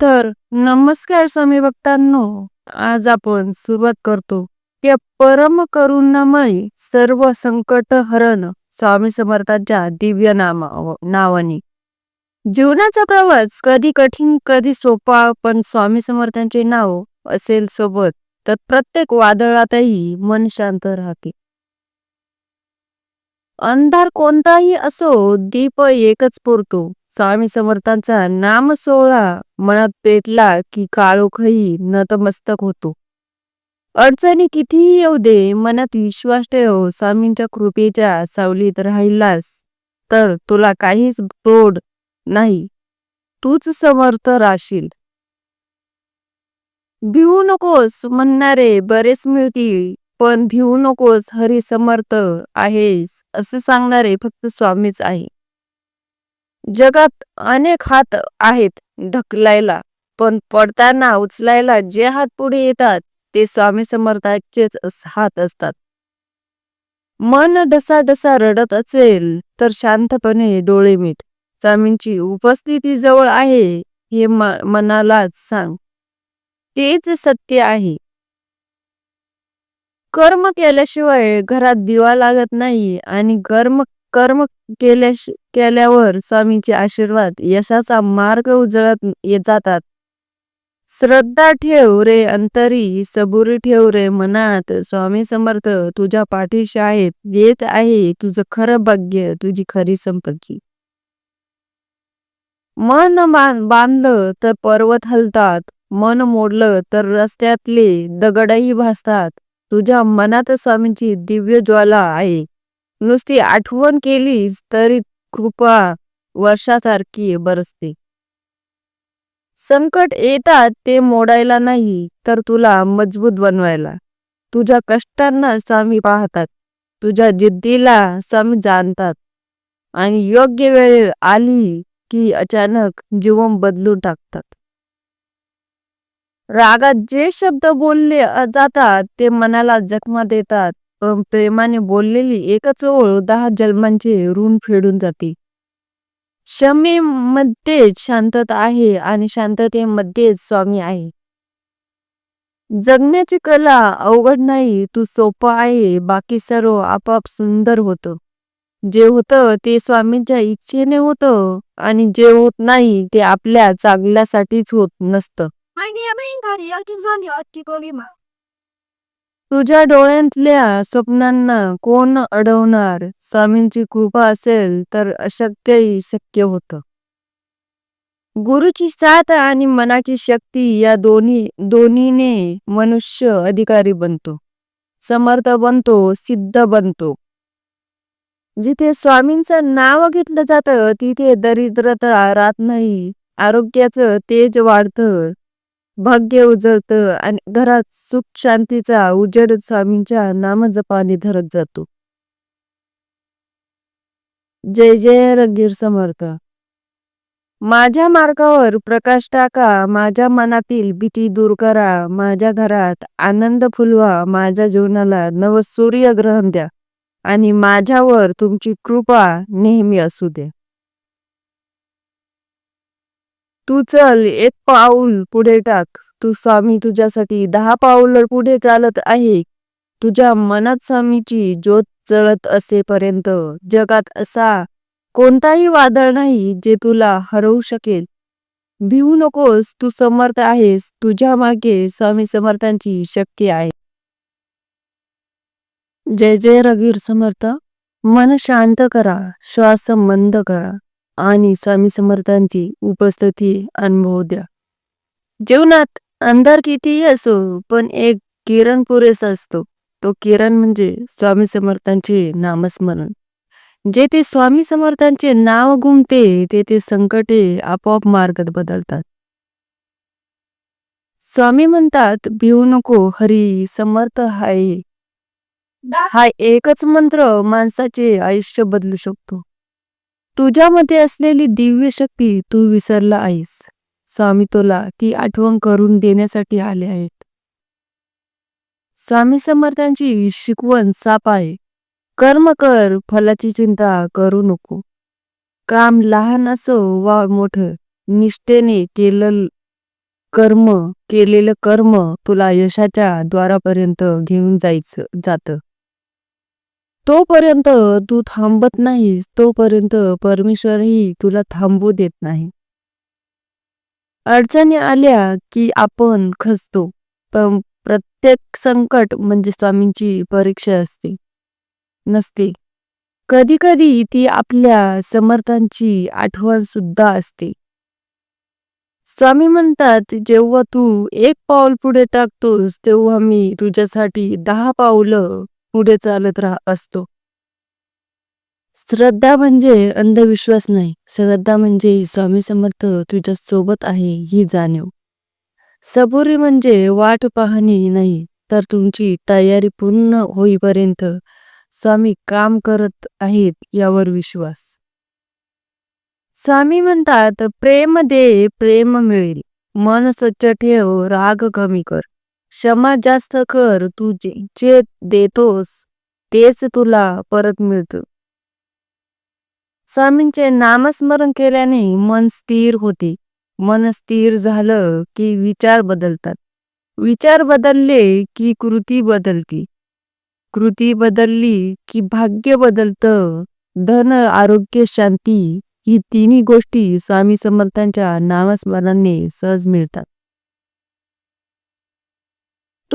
तर नमस्कार स्वामी भक्तांनो आज आपण सुरुवात करतो या परम करुणामय सर्व संकट हरण स्वामी समर्थांच्या दिव्य नामा नावाने. जीवनाचा प्रवास कधी कठीण कधी सोपा पण स्वामी समर्थांचे नाव असेल सोबत तर प्रत्येक वादळातही मन शांत राहते. अंधार कोणताही असो दीप एकच पुरतो. स्वामी समर्थांचा नाम सोहळा मनात पेटला की काळोखही नतमस्तक होतो. अडचणी कितीही येऊ दे मनात विश्वास ठेव स्वामींच्या कृपेच्या सावलीत राहिलास तर तुला काहीच तोड नाही. तूच समर्थ राशील भिवू नकोस म्हणणारे बरेच मिळतील पण भिवू नकोस हरी समर्थ आहेस असे सांगणारे फक्त स्वामीच आहे. जगात अनेक हात आहेत ढकलायला पण पडताना उचलायला जे हात पुढे येतात ते स्वामी समर्थाचेच हात असतात. मन डसा डसा रडत असेल तर शांतपणे डोळे मीठ स्वामींची उपस्थिती जवळ आहे हे मनालाच सांग. तेच सत्य आहे. कर्म केल्याशिवाय घरात दिवा लागत नाही आणि कर्म कर्म केल्या केल्यावर स्वामींचे आशीर्वाद यशाचा मार्ग उजळत जातात. श्रद्धा ठेव रे अंतरी सबुरी ठेव रे मनात. स्वामी समर्थ तुझ्या पाठीशी आहेत येत आहे तुझं खरं भाग्य तुझी खरी संपत्ती. मन बांधलं तर पर्वत हलतात. मन मोडलं तर रस्त्यातले दगडही भासतात. तुझ्या मनात स्वामींची दिव्य ज्वाला आहे. नुसती आठवण केलीस तरी कृपा वर्षासारखी बरसते संकट येतात ते मोडायला नाही तर तुला मजबूत बनवायला. तुझ्या कष्टांना स्वामी पाहतात तुझ्या जिद्दीला स्वामी जाणतात. आणि योग्य वेळ आली की अचानक जीवन बदलून टाकतात. रागात जे शब्द बोलले जातात ते मनाला जखमा देतात. प्रेमाने बोललेली एकच ओळ दहा जन्मांचे ऋण फेडून जाते. क्षमेमध्येच शांतता आहे आणि शांततेमध्येच स्वामी आहे. जगण्याची कला अवघड नाही तू सोपं आहे बाकी सर्व आपाप सुंदर होतं. जे होतं ते स्वामींच्या इच्छेने होतं आणि जे होत नाही ते आपल्या चांगल्यासाठीच होत नसतं. तुझ्या डोळ्यातल्या स्वप्नांना कोण अडवणार? स्वामींची कृपा असेल तर अशक्यही शक्य होतं. गुरुची साथ आणि मनाची शक्ती या दोन्ही दोन्हीने मनुष्य अधिकारी बनतो समर्थ बनतो सिद्ध बनतो. जिथे स्वामींचं नाव घेतलं जातं तिथे दरिद्रता राहत नाही आरोग्याचं तेज वाढतं भाग्य उजळतं आणि घरात सुख शांतीचा उजेड स्वामींच्या नामजपाने धरत जातो. जय जय रगीर समर्थ. माझ्या मार्गावर प्रकाश टाका माझ्या मनातील भीती दूर करा माझ्या घरात आनंद फुलवा माझ्या जीवनाला नव सूर्य ग्रहण द्या आणि माझ्यावर तुमची कृपा नेहमी असू दे तू चल एक पाऊल पुढे टाक. तू स्वामी तुझ्यासाठी दहा पाऊल पुढे चालत आहे. तुझ्या मनात स्वामीची ज्योत चळत असेपर्यंत जगात असा कोणताही वादळ नाही जे तुला हरवू शकेल. भिवू नकोस तू समर्थ आहेस. तुझ्या मागे स्वामी समर्थांची शक्ती आहे. जय जय रघुवीर समर्थ. मन शांत करा. श्वास मंद करा. आणि स्वामी समर्थांची उपस्थिती अनुभव द्या. जीवनात अंधार कितीही असो पण एक किरण पुरेसा असतो. तो किरण म्हणजे स्वामी समर्थांचे नामस्मरण. जेथे स्वामी समर्थांचे नाव गुमते तेथे संकटे आपोआप मार्गत बदलतात. स्वामी म्हणतात भिवू नको हरी समर्थ हाय. हा एकच मंत्र माणसाचे आयुष्य बदलू शकतो. तुझ्यामध्ये असलेली दिव्य शक्ती तू विसरला आहेस. स्वामी तुला ती आठवण करून देण्यासाठी आले आहेत. स्वामी समर्थांची शिकवण साप आहे. कर्म कर फलाची चिंता करू नको. काम लहान असो वा मोठ निष्ठेने केलं कर्म केलेलं कर्म तुला यशाच्या द्वारापर्यंत घेऊन जायचं जातं. तोपर्यंत तू थांबत नाहीस तोपर्यंत परमेश्वरही तुला थांबू देत नाही. अडचणी आल्या की आपण खचतो पण प्रत्येक संकट म्हणजे स्वामींची परीक्षा असते. नसते. कधी कधी ती आपल्या समर्थांची आठवण सुद्धा असते. स्वामी म्हणतात जेव्हा तू एक पाऊल पुढे टाकतोस तेव्हा मी तुझ्यासाठी दहा पावलं पुढे चालत राह असतो. श्रद्धा म्हणजे अंधविश्वास नाही. श्रद्धा म्हणजे स्वामी समर्थ तुझ्या सोबत आहे ही जाणीव. सबुरी म्हणजे वाट पाहणे नाही तर तुमची तयारी पूर्ण होईपर्यंत स्वामी काम करत आहेत यावर विश्वास. स्वामी म्हणतात प्रेम दे प्रेम मिळेल. मन स्वच्छ ठेव राग कमी कर. क्षमा जास्त कर तू जे जे देतोस तेच तुला परत मिळतं. स्वामींचे नामस्मरण केल्याने मन स्थिर होते. मन स्थिर झालं की विचार बदलतात. विचार बदलले की कृती बदलती. कृती बदलली की भाग्य बदलतं. धन आरोग्य शांती ही तिन्ही गोष्टी स्वामी समर्थांच्या नामस्मरणाने सहज मिळतात.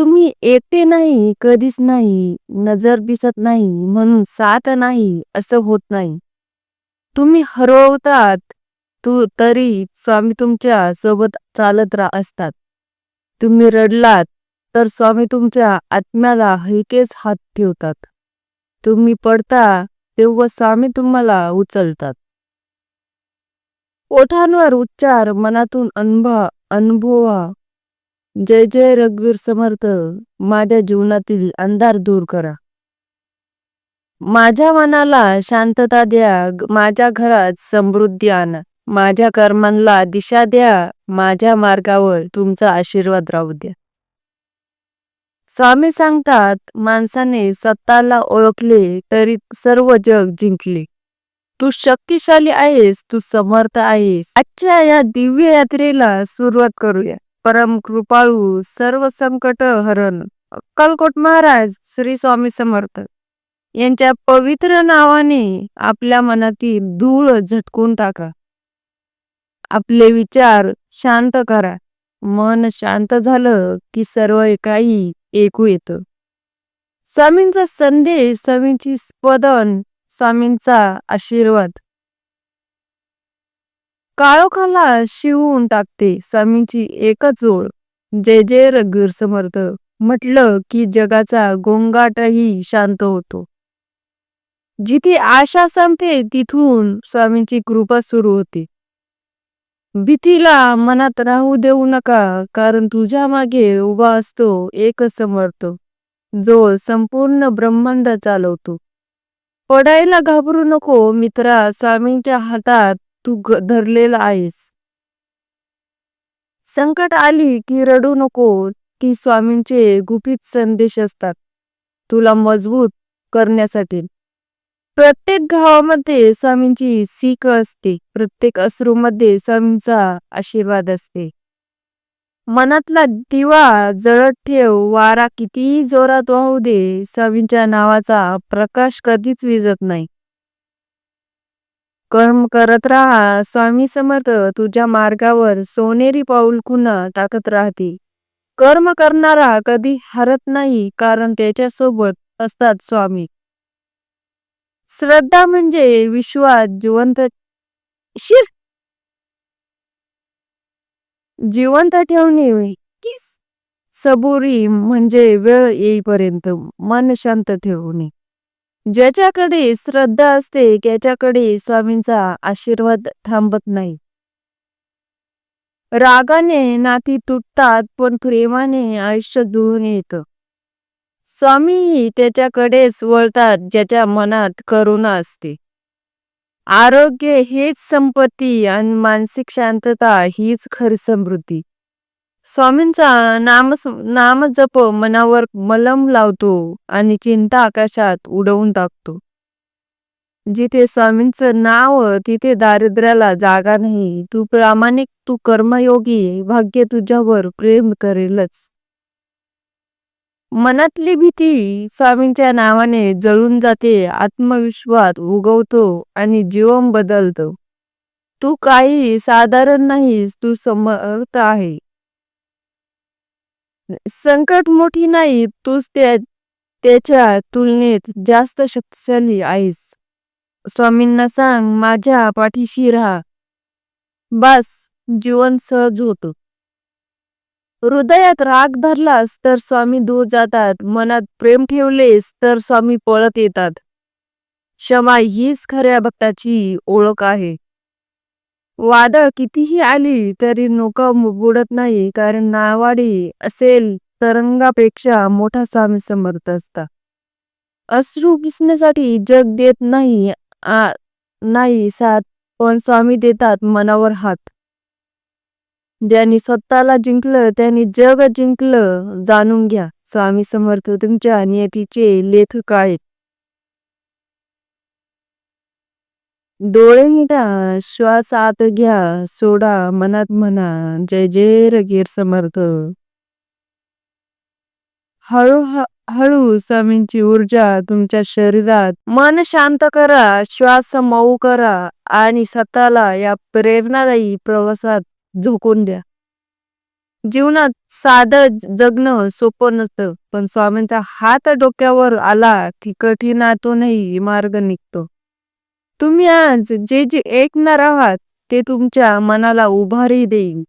तुम्ही एकटे नाही कधीच नाही नजर दिसत नाही म्हणून साथ नाही असं होत नाही. तुम्ही हरवतात तू तरी स्वामी तुमच्यासोबत चालत रा असतात. तुम्ही रडलात तर स्वामी तुमच्या आत्म्याला हलकेच हात ठेवतात. तुम्ही पडता तेव्हा स्वामी तुम्हाला उचलतात. ओठांवर उच्चार मनातून अनुभव अनुभवा जय जय रघुवीर समर्थ. माझ्या जीवनातील अंधार दूर करा. माझ्या मनाला शांतता द्या माझ्या घरात समृद्धी आणा. माझ्या कर्मांना दिशा द्या माझ्या मार्गावर तुमचा आशीर्वाद राहू द्या. स्वामी सांगतात माणसाने स्वतःला ओळखले तरी सर्व जग जिंकले. तू शक्तिशाली आहेस तू समर्थ आहेस. आजच्या या दिव्य यात्रेला सुरुवात करूया. परम कृपाळू सर्व संकट हरण. अक्कलकोट महाराज श्री स्वामी समर्थ. यांच्या पवित्र नावाने आपल्या मनातील धूळ झटकून टाका. आपले विचार शांत करा. मन शांत झालं की सर्व काही ऐकू येतं. स्वामींचा संदेश स्वामींची स्पदन स्वामींचा आशीर्वाद. काळोखाला शिवून टाकते स्वामींची एकच ओळ. जय जय रघुर समर्थ. म्हटलं की जगाचा गोंगाटही शांत होतो. जिथे आशा संपते तिथून स्वामींची कृपा सुरू होते. भीतीला मनात राहू देऊ नका कारण तुझ्या मागे उभा असतो एकच समर्थ जो संपूर्ण ब्रह्मांड चालवतो. पडायला घाबरू नको मित्रा स्वामींच्या हातात तू धरलेला आहेस. संकट आली की रडू नको की स्वामींचे गुपित संदेश असतात. तुला मजबूत करण्यासाठी. प्रत्येक गावामध्ये स्वामींची सीख असते. प्रत्येक अश्रूमध्ये स्वामींचा आशीर्वाद असते. मनातला दिवा जळत ठेव वारा कितीही जोरात वाहू दे स्वामींच्या नावाचा प्रकाश कधीच विजत नाही. कर्म करत राहा. स्वामी समर्थ तुझ्या मार्गावर सोनेरी पाऊल खुना टाकत राहते कर्म करणारा कधी हरत नाही कारण त्याच्यासोबत असतात स्वामी. श्रद्धा म्हणजे विश्वास जिवंत शिर. जिवंत ठेवणे सबुरी म्हणजे वेळ येईपर्यंत मन शांत ठेवणे. ज्याच्याकडे श्रद्धा असते त्याच्याकडे स्वामींचा आशीर्वाद थांबत नाही. रागाने नाती तुटतात पण प्रेमाने आयुष्य दुरून येतं. स्वामीही त्याच्याकडेच वळतात ज्याच्या मनात करुणा असते. आरोग्य हेच संपत्ती आणि मानसिक शांतता हीच खरी समृद्धी. स्वामींचा नाम नाम जप मनावर मलम लावतो आणि चिंता आकाशात उडवून टाकतो. जिथे स्वामींचं नाव तिथे दारिद्र्याला जागा नाही. तू प्रामाणिक तू कर्मयोगी भाग्य तुझ्यावर प्रेम करेलच. मनातली भीती स्वामींच्या नावाने जळून जाते आत्मविश्वास उगवतो आणि जीवन बदलतो. तू काही साधारण नाहीस तू समर्थ आहे. संकट मोठी नाही तूच त्या त्याच्या तुलनेत जास्त शक्तिशाली आहेस. स्वामींना सांग माझ्या पाठीशी राहा. बस जीवन सहज होत. हृदयात राग धरलास तर स्वामी दूर जातात. मनात प्रेम ठेवलेस तर स्वामी पळत येतात. क्षमा हीच खऱ्या भक्ताची ओळख आहे. वादळ कितीही आली तरी नौका बुडत नाही. कारण नावाडी असेल तरंगापेक्षा मोठा स्वामी समर्थ असता. अश्रू किसण्यासाठी जग देत नाही आ नाही साथ पण स्वामी देतात मनावर हात. ज्यांनी स्वतःला जिंकलं त्यांनी जग जिंकलं जाणून घ्या. स्वामी समर्थ तुमच्या नियतीचे लेखक आहेत. डोळे मिटा श्वास आत घ्या सोडा मनात म्हणा जय जय रगीर समर्थ. हळू हळू स्वामींची ऊर्जा तुमच्या शरीरात. मन शांत करा श्वास मऊ करा आणि स्वतःला या प्रेरणादायी प्रवासात झोकून द्या. जीवनात साधं जगणं सोपं नसतं पण स्वामींचा हात डोक्यावर आला की कठीणातूनही मार्ग निघतो. तुम्ही आज जे जे ऐकणार आहात ते तुमच्या मनाला उभारी देईल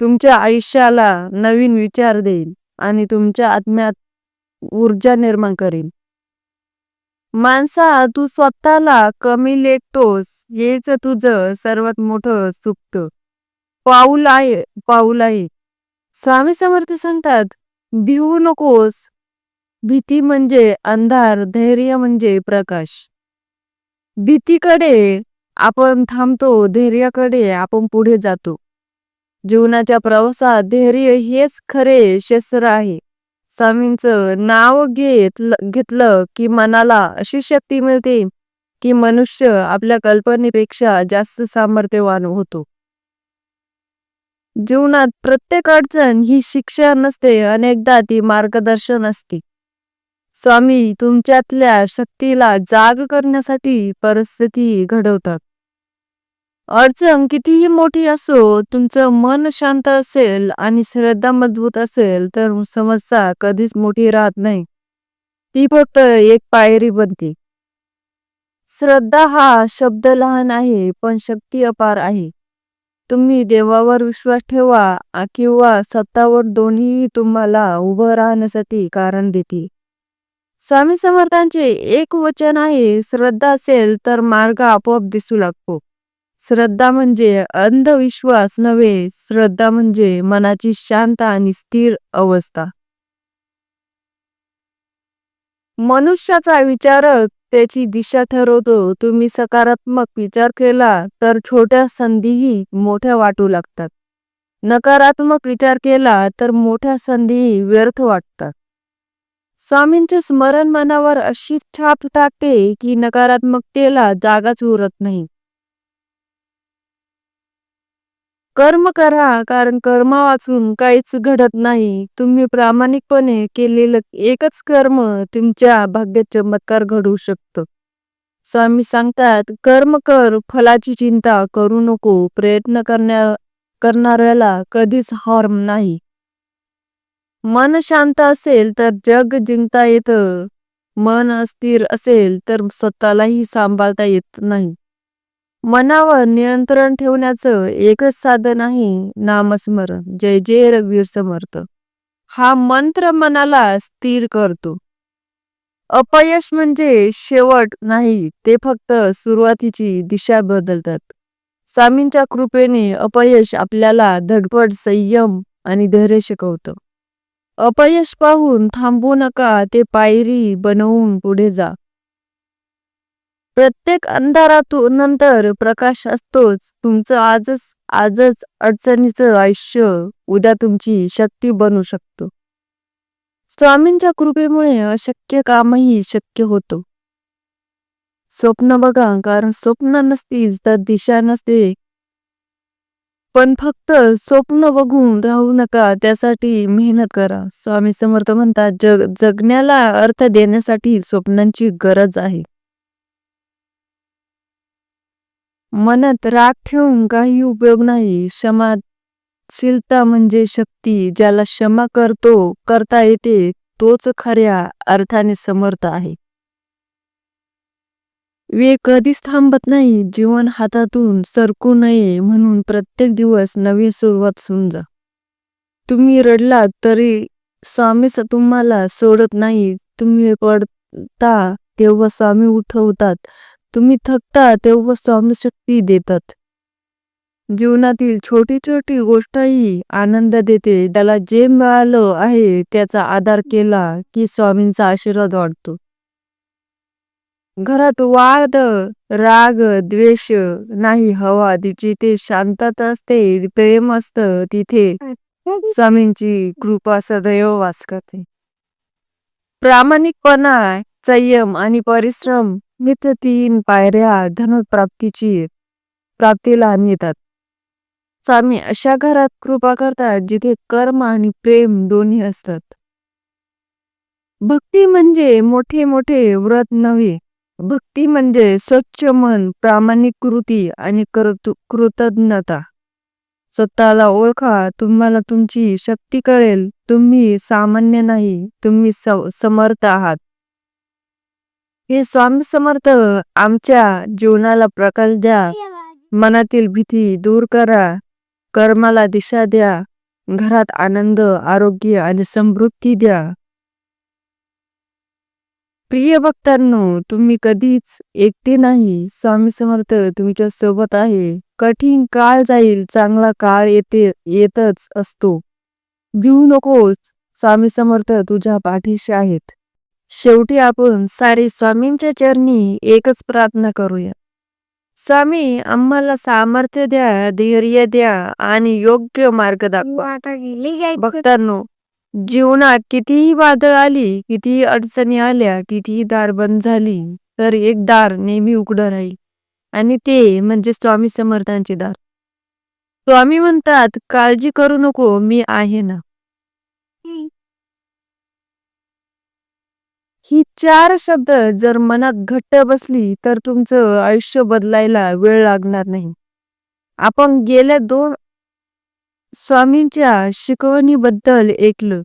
तुमच्या आयुष्याला नवीन विचार देईल आणि तुमच्या आत्म्यात ऊर्जा निर्माण करेल माणसा तू स्वतःला कमी लेखतोस हेच तुझं सर्वात मोठं चुकत पाऊल आहे पाऊल आहे. स्वामी समर्थ सांगतात भिवू नकोस. भीती म्हणजे अंधार धैर्य म्हणजे प्रकाश. भीतीकडे आपण थांबतो धैर्याकडे आपण पुढे जातो. जीवनाच्या प्रवासात धैर्य हेच खरे शस्त्र आहे. स्वामींचं नाव घेत घेतलं की मनाला अशी शक्ती मिळते की मनुष्य आपल्या कल्पनेपेक्षा जास्त सामर्थ्यवान होतो. जीवनात प्रत्येक अडचण ही शिक्षा नसते अनेकदा ती मार्गदर्शन असते. स्वामी तुमच्यातल्या शक्तीला जाग करण्यासाठी परिस्थिती घडवतात. अडचण कितीही मोठी असो तुमचं मन शांत असेल आणि श्रद्धा मजबूत असेल तर समस्या कधीच मोठी राहत नाही. ती फक्त एक पायरी बनते. श्रद्धा हा शब्द लहान आहे पण शक्ती अपार आहे. तुम्ही देवावर विश्वास ठेवा किंवा सत्तावर दोन्ही तुम्हाला उभं राहण्यासाठी कारण देते. स्वामी समर्थांचे एक वचन आहे श्रद्धा असेल तर मार्ग आपोआप दिसू लागतो. श्रद्धा म्हणजे अंधविश्वास नव्हे श्रद्धा म्हणजे मनाची शांत आणि स्थिर अवस्था. मनुष्याचा विचारक त्याची दिशा ठरवतो. तुम्ही सकारात्मक विचार केला तर छोट्या संधीही मोठ्या वाटू लागतात. नकारात्मक विचार केला तर मोठ्या संधीही व्यर्थ वाटतात. स्वामींचे स्मरण मनावर अशी छाप टाकते की नकारात्मकतेला जागाच उरत नाही. कर्म करा कारण कर्मा वाचून काहीच घडत नाही. तुम्ही प्रामाणिकपणे केलेलं एकच कर्म तुमच्या भाग्यात चमत्कार घडवू शकतं. स्वामी सांगतात कर्म कर फलाची चिंता करू नको. प्रयत्न करण्या करणाऱ्याला कधीच हॉर्म नाही. मन शांत असेल तर जग जिंकता येतं. मन अस्थिर असेल तर स्वतःलाही सांभाळता येत नाही. मनावर नियंत्रण ठेवण्याचं एकच साधन आहे नामस्मरण जय जय रघुवीर समर्थ. हा मंत्र मनाला स्थिर करतो. अपयश म्हणजे शेवट नाही ते फक्त सुरुवातीची दिशा बदलतात. स्वामींच्या कृपेने अपयश आपल्याला धडपड संयम आणि धैर्य शिकवतं. अपयश पाहून थांबू नका ते पायरी बनवून पुढे जा. प्रत्येक अंधारातून नंतर प्रकाश असतोच. तुमचं आजच आजच अडचणीचं आयुष्य उद्या तुमची शक्ती बनू शकतो. स्वामींच्या कृपेमुळे अशक्य कामही शक्य होतो. स्वप्न बघा कारण स्वप्न नसतीच तर दिशा नसते. पण फक्त स्वप्न बघून राहू नका त्यासाठी मेहनत करा. स्वामी समर्थ म्हणतात जग जगण्याला अर्थ देण्यासाठी स्वप्नांची गरज आहे. मनात राग ठेवून काही उपयोग नाही. क्षमाशीलता म्हणजे शक्ती. ज्याला क्षमा करतो करता येते तोच खऱ्या अर्थाने समर्थ आहे. वेळ कधीच थांबत नाही. जीवन हातातून सरकू नये म्हणून प्रत्येक दिवस नवी सुरुवात समजा. तुम्ही रडलात तरी स्वामी तुम्हाला सोडत नाही. तुम्ही पडता तेव्हा स्वामी उठवतात. तुम्ही थकता तेव्हा स्वामी शक्ती देतात. जीवनातील छोटी छोटी गोष्टही आनंद देते. त्याला जे मिळालं आहे त्याचा आधार केला की स्वामींचा आशीर्वाद वाढतो. घरात वाद राग द्वेष नाही हवा. जिथे शांतता असते प्रेम असतं तिथे स्वामींची कृपा सदैव वास करते. प्रामाणिकपणा संयम आणि परिश्रम मित्र तीन पायऱ्या धनप्राप्तीची प्राप्तीला नेतात. स्वामी अशा घरात कृपा करतात जिथे कर्म आणि प्रेम दोन्ही असतात. भक्ती म्हणजे मोठे मोठे व्रत नव्हे भक्ती म्हणजे स्वच्छ मन प्रामाणिक कृती आणि कृतज्ञता. स्वतःला ओळखा तुम्हाला तुमची शक्ती कळेल. तुम्ही सामान्य नाही तुम्ही समर्थ आहात. हे स्वामी समर्थ आमच्या जीवनाला प्रकाश द्या. मनातील भीती दूर करा. कर्माला दिशा द्या. घरात आनंद आरोग्य आणि समृद्धी द्या. प्रिय भक्तांनो तुम्ही कधीच एकटे नाही. स्वामी समर्थ तुमच्यासोबत आहे. कठीण काळ जाईल चांगला काळ येते येतच असतो. भिवू नकोस. स्वामी समर्थ तुझ्या पाठीशी आहेत. शेवटी आपण सारे स्वामींच्या चरणी एकच प्रार्थना करूया. स्वामी आम्हाला सामर्थ्य द्या धैर्य द्या आणि योग्य मार्ग दाखवा. भक्तांनो जीवनात कितीही वादळ आली कितीही अडचणी आल्या कितीही दार बंद झाली तर एक दार नेहमी उघडं राहील. आणि ते म्हणजे स्वामी समर्थांचे दार. स्वामी म्हणतात काळजी करू नको मी आहे ना. ही चार शब्द जर मनात घट्ट बसली तर तुमचं आयुष्य बदलायला वेळ लागणार नाही. आपण गेल्या दोन स्वामींच्या शिकवणीबद्दल ऐकलं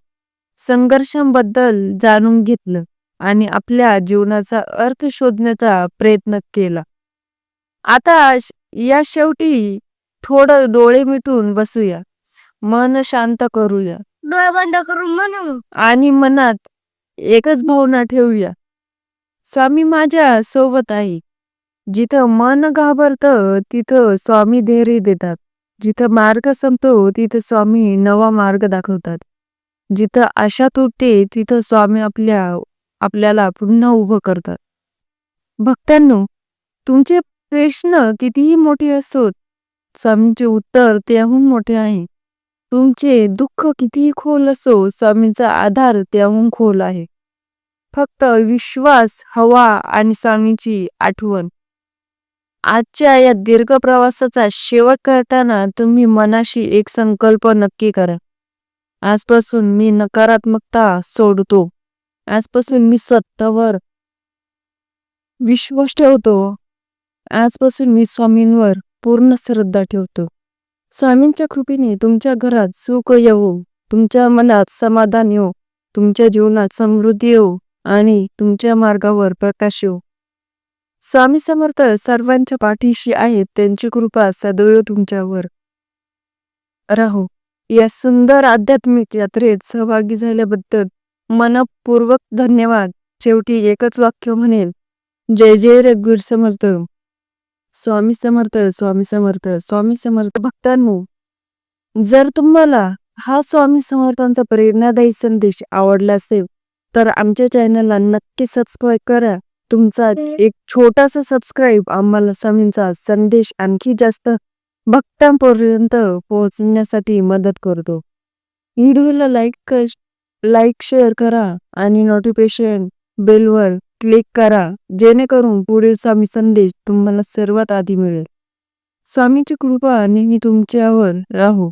संघर्षांबद्दल जाणून घेतलं आणि आपल्या जीवनाचा अर्थ शोधण्याचा प्रयत्न केला. आता या शेवटी थोडं डोळे मिटून बसूया. मन शांत करूया. डोळे बंद करून म्हणू आणि मनात एकच भावना ठेवूया. स्वामी माझ्या सोबत आहे. जिथं मन घाबरतं तिथं स्वामी धैर्य देतात. जिथं मार्ग संपतो तिथं स्वामी नवा मार्ग दाखवतात. जिथं आशा तुटते तिथं स्वामी आपल्या आपल्याला पुन्हा उभं करतात. भक्तांनो तुमचे प्रश्न कितीही मोठे असोत स्वामींचे उत्तर त्याहून मोठे आहे. तुमचे दुःख कितीही खोल असो स्वामींचा आधार त्याहून खोल आहे. फक्त विश्वास हवा आणि स्वामीची आठवण. आजच्या या दीर्घ प्रवासाचा शेवट करताना तुम्ही मनाशी एक संकल्प नक्की करा. आजपासून मी नकारात्मकता सोडतो. आजपासून मी स्वतःवर विश्वास ठेवतो. आजपासून मी स्वामींवर पूर्ण श्रद्धा ठेवतो. स्वामींच्या कृपेने तुमच्या घरात सुख येऊ तुमच्या मनात समाधान येऊ तुमच्या जीवनात समृद्धी येऊ आणि तुमच्या मार्गावर प्रकाश येऊ स्वामी समर्थ सर्वांच्या पाठीशी आहेत त्यांची कृपा सदैव तुमच्यावर. राहो या सुंदर आध्यात्मिक यात्रेत सहभागी झाल्याबद्दल मनपूर्वक धन्यवाद. शेवटी एकच वाक्य म्हणेल जय जय रघुवीर समर्थ. स्वामी समर्थ स्वामी समर्थ स्वामी समर्थ भक्तांनो जर तुम्हाला हा स्वामी समर्थांचा प्रेरणादायी संदेश आवडला असेल तर आमच्या चॅनलला नक्की सबस्क्राईब करा. तुमचा एक छोटासा सबस्क्राईब आम्हाला स्वामींचा संदेश आणखी जास्त भक्तांपर्यंत पोहोचण्यासाठी मदत करतो. व्हिडिओला लाईक कर लाईक शेअर करा आणि नोटिफिकेशन बेलवर क्लिक करा जेणेकरून पुढील स्वामी संदेश तुम्हाला सर्वात आधी मिळेल. स्वामीची कृपा नेहमी तुमच्यावर राहू.